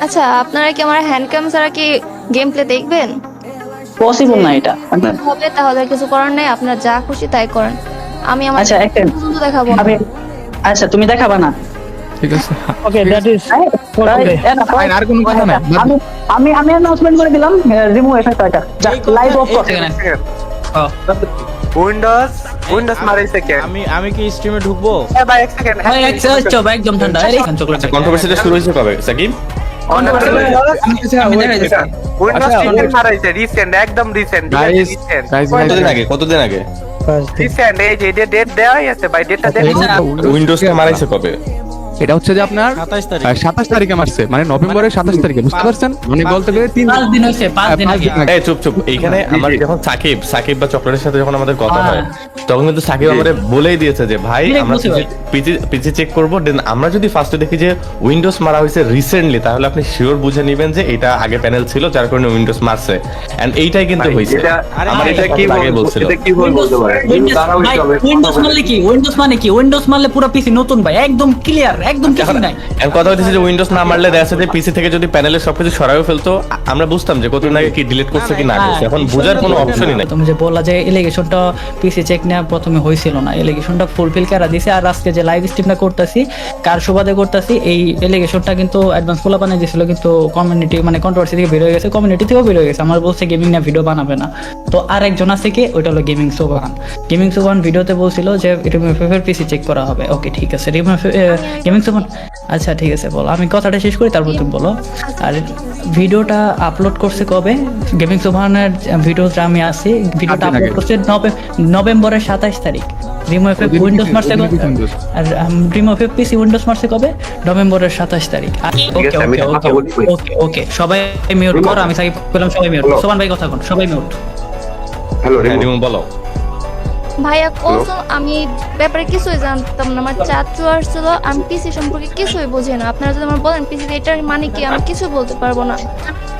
আচ্ছা আপনারা কি আমার হ্যান্ড ক্যাম ছাড়া কি গেম প্লে দেখবেন? পসিবল না এটা হবে তাহলে কিছু করার নেই আপনারা যা খুশি তাই করেন। আমি আমার আচ্ছা, একটা- দেখাবো। আমি আচ্ছা তুমি দেখাবা না। ঠিক আছে। ওকে দ্যাট ইজ এই, Okay. এই, না, Fine, আর কোনো কথা নাই। আমি আমি আমি অ্যানাউন্সমেন্ট করে দিলাম রিমুভ এফেক্ট এটা লাইভ অফ কর উইন্ডোজ উইন্ডোজ মারাইছে কে আমি আমি কি স্ট্রিমে ঢুকবো? ভাই এক সেকেন্ড ভাই এক সেকেন্ড চুপ একদম ঠান্ডা। এই চকলেট কন্ট্রোভার্সিটা শুরু হয়েছে কবে? সাকিব? আমি দেখাই দিচ্ছি উইন্ডোজ রিসেন্ট একদম রিসেন্ট গাইস গাইস কতদিন আগে? কতদিন আগে? রিসেন্ট এই যে ডেট দেওয়াই আছে ভাই ডেটটা দেখ। উইন্ডোজকে মারাইছে কবে? এটা হচ্ছে যে আপনার সাতাশ তারিখে। মারছে মানে নভেম্বরের সাতাশ তারিখে বুঝতে পারছেন? মানে বলতে গেলে তিন দিন হয়েছে পাঁচ দিন আগে। এই চুপ চুপ। এইখানে আমার যখন সাকিব সাকিব বা চক্রের সাথে যখন আমাদের কথা হয় তখন কিন্তু সাকিব আমাদের বলেই দিয়েছে যে ভাই আমরা চেক করব। দেন আমরা যদি ফার্স্টে দেখি যে উইন্ডোজ মারা হয়েছে রিসেন্টলি তাহলে আপনি শিওর বুঝে নেবেন যে এটা আগে প্যানেল ছিল যার কারণে উইন্ডোজ মারছে। এন্ড এইটাই কিন্তু হয়েছে। আমার এটা কি আগে বলছিল? উইন্ডোজ মারলে কি? উইন্ডোজ মানে কি? উইন্ডোজ মারলে পুরো পিসি নতুন ভাই। একদম ক্লিয়ার একদম কিছু নাই। এখন কথা হচ্ছে যে উইন্ডোজ না মারলে দেখা যাচ্ছে পিসি থেকে যদি প্যানেলের সবকিছু ফেলতো আমরা বুঝতাম যে কতদিন আগে কি ডিলিট করছে কি না করছে। এখন বোঝার কোনো অপশনই নাই। তুমি যে বললা যে এলিগেশনটা পিসি চেক নেওয়া প্রথমে হয়েছিল না এলিগেশনটা ফুলফিল করা দিছে। আর আজকে যে লাইভ স্ট্রিমটা করতেছি কার সুবাদে করতেছি এই এলিগেশনটা কিন্তু অ্যাডভান্স খোলা বানিয়ে দিয়েছিল কিন্তু কমিউনিটি মানে কন্ট্রোভার্সি থেকে বের হয়ে গেছে কমিউনিটি থেকেও বের হয়ে গেছে। আমার বলছে গেমিং না ভিডিও বানাবে না। তো আর একজন আছে কি? ওইটা হলো গেমিং সোবাহান। গেমিং সোবাহান ভিডিওতে বলছিল যে রিমুভের পিসি চেক করা হবে। ওকে ঠিক আছে। রিমুভ গেমিং সোবাহান আচ্ছা ঠিক আছে বলো। আমি কথাটা শেষ করি তারপর তুমি বলো। আর ভিডিওটা আপলোড করছে কবে? গেমিং সোবাহানের ভিডিওটা আমি আছি। ভিডিওটা আপলোড করছে নভেম্বরের সাতাশ তারিখ। রিমুভ উইন্ডোজ মারছে কবে? আর রিমুভ পিসি উইন্ডোজ মারছে কবে? নভেম্বরের সাতাশ তারিখ। ওকে আমি ওকে ওকে ওকে ওকে। সবাই মিউট কর আমি সাকিব বললাম সবাই মিউট সোমান ভাই কথা কোন সবাই মিউট হ্যালো হ্যাঁ, বলো। ভাইয়া কসম আমি ব্যাপারে কিছুই জানতাম না আমার চাচু আসছিল আমি পিসি সম্পর্কে কিছুই বুঝি না। আপনারা যদি আমার বলেন পিসি এটার মানে কি আমি কিছু বলতে পারব না।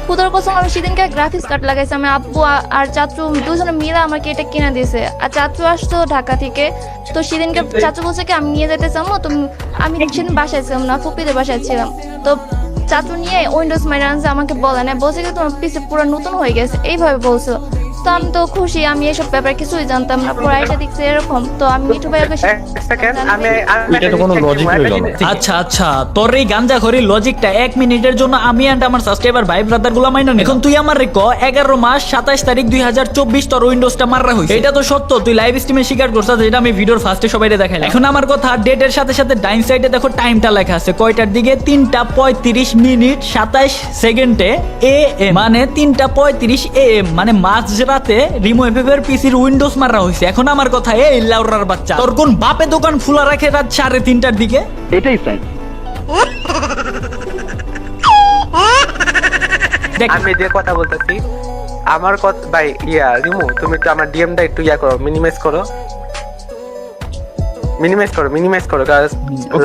খুদার কসম আমি সেদিনকে গ্রাফিক্স কার্ড লাগাইছি আমি আব্বু আর চাচু দুজনে মিলে আমাকে এটা কিনে দিয়েছে। আর চাচু আসতো ঢাকা থেকে তো সেদিনকে চাচু বলছে কি আমি নিয়ে যেতে চাবো তো আমি সেদিন বাসায় ছিলাম না ফুপিদের বাসায় ছিলাম। তো চাচু নিয়ে উইন্ডোজ মাইরে আনছে আমাকে বলে না বলছে কি তোমার পিসি পুরো নতুন হয়ে গেছে এইভাবে বলছো। তো আমি তো খুশি আমি এসব ব্যাপারে কিছুই জানতাম না পড়াইটা দেখছি এরকম। তো আমি মিঠু ভাইয়ের কাছে এক সেকেন্ড আমি এটা তো কোনো লজিক হইল না। আচ্ছা আচ্ছা তোর এই গাঞ্জা খরি লজিকটা এক মিনিটের জন্য আমি এন্ড আমার সাবস্ক্রাইবার ভাই ব্রাদারগুলা মাইনা এখন তুই আমার রেখ এগারো মাস সাতাশ তারিখ দুই হাজার চব্বিশ তোর উইন্ডোজটা মারা হয়েছে এটা তো সত্য তুই লাইভ স্ট্রিমে স্বীকার করছিস যেটা আমি ভিডিওর ফার্স্টে সবাই দেখাই এখন আমার কথা ডেটের সাথে সাথে ডাইন সাইডে দেখো টাইমটা লেখা আছে। কয়টার দিকে? তিনটা পঁয়ত্রিশ মিনিট সাতাশ সেকেন্ডে এ এম মানে তিনটা পঁয়ত্রিশ এ এম মানে মাঝরাতে রিমো এফএফের পিসির উইন্ডোজ মারা হয়েছে। এখন আমার কথা এই লাউরার বাচ্চা। তোর কোন বাপে দোকান খোলা রাখে রাত সাড়ে তিনটার দিকে? এটাই দেখ। আমি যে কথা বলতেছি আমার কথা ভাই ইয়া রিমু তুমি একটু আমার ডিএমটা একটু ইয়া করো মিনিমাইজ করো। মিনিমাইজ করো মিনিমাইজ করো কারণ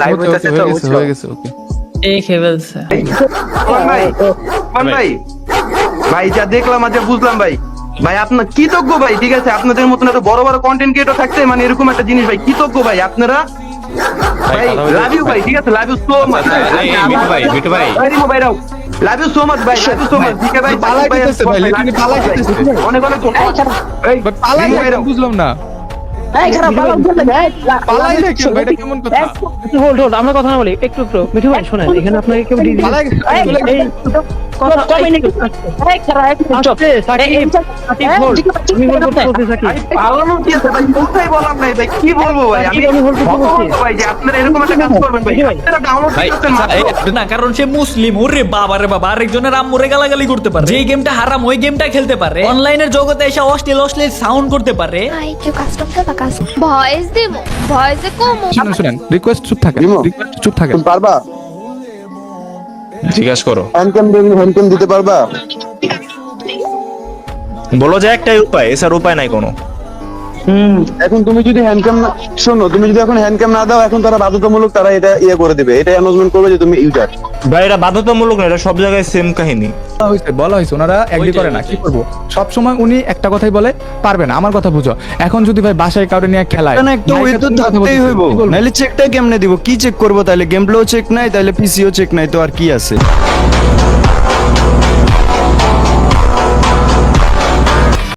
লাইভ হইতাছে তো হয়ে গেছে? হয়ে ওকে এই খেবেলছে ভাই মান ভাই। ভাই যা দেখলাম আজ বুঝলাম ভাই। ভাই আপনার কৃতজ্ঞ ভাই ঠিক আছে? আপনাদের মতন এত বড় বড় কন্টেন্ট ক্রিয়েটর থাকতে মানে এরকম একটা জিনিস ভাই কৃতজ্ঞ ভাই আপনারা? ভাই লাভ ইউ ভাই ঠিক আছে? Love you so much Mithu ভাই, মিঠু ভাই। ভাই Rao. Love you so much ভাই লাভ ইউ সো মাচ ঠিক আছে ভাই দিতেছে ভাই, literally পালাই দিতেছে। অনেক অনেক এই ভাই রাও। বুঝলাম না। এই খারাপ ভালো বলতে ভাই পালাই না কেন ভাই, এটা কেমন কথা? হোল্ড হোল্ড আমরা কথা না বলি একটু একটু। মিঠু ভাই শোনেন এখানে আপনাকে কেউ আমি আমি আমি না কারণ সে মুসলিম ওরে বাবা রে বাবা আরেকজনের আম্মুরে গালাগালি করতে পারে। যে গেমটা হারাম ওই গেমটা খেলতে পারে। অনলাইনের জগতে এসে অশ্লীল অশ্লীল সাউন্ড করতে পারে। ভয়েস দিব ভয়েসে কমো। শুনেন রিকোয়েস্ট চুপ। রিকোয়েস্ট চুপ থাকেন। পারবা? জিজ্ঞাসা করো। হ্যান্ডক্যাম হ্যান্ডকাম দিতে পারবা? বলো যে একটাই উপায় এছাড়া উপায় নাই কোনো। হুম। এখন তুমি যদি হ্যান্ডক্যাম না শোনো তুমি যদি এখন হ্যান্ডক্যাম না দাও এখন তারা বাধ্যতামূলক তারা এটা ইয়ে করে দিবে। এটা অ্যানাউন্সমেন্ট করবে যে তুমি ইউজার ভাই এটা বাধ্যতামূলক না এটা সব জায়গায় সেম কাহিনী। বলা হয়েছে বলা হয়েছে ওনারা এগ্রি করে না কি করব? সব সময় উনি একটা কথাই বলে পারবে না আমার কথা বুঝো। এখন যদি ভাই বাসায় কাউরে নিয়ে খেলায় না একটা ওই তো থাকতেই হইব। নাহলে চেকটা কেমনে দিব? কি চেক করব? তাহলে গেম প্লেও চেক নাই তাহলে পিসিও চেক নাই তো আর কি আছে?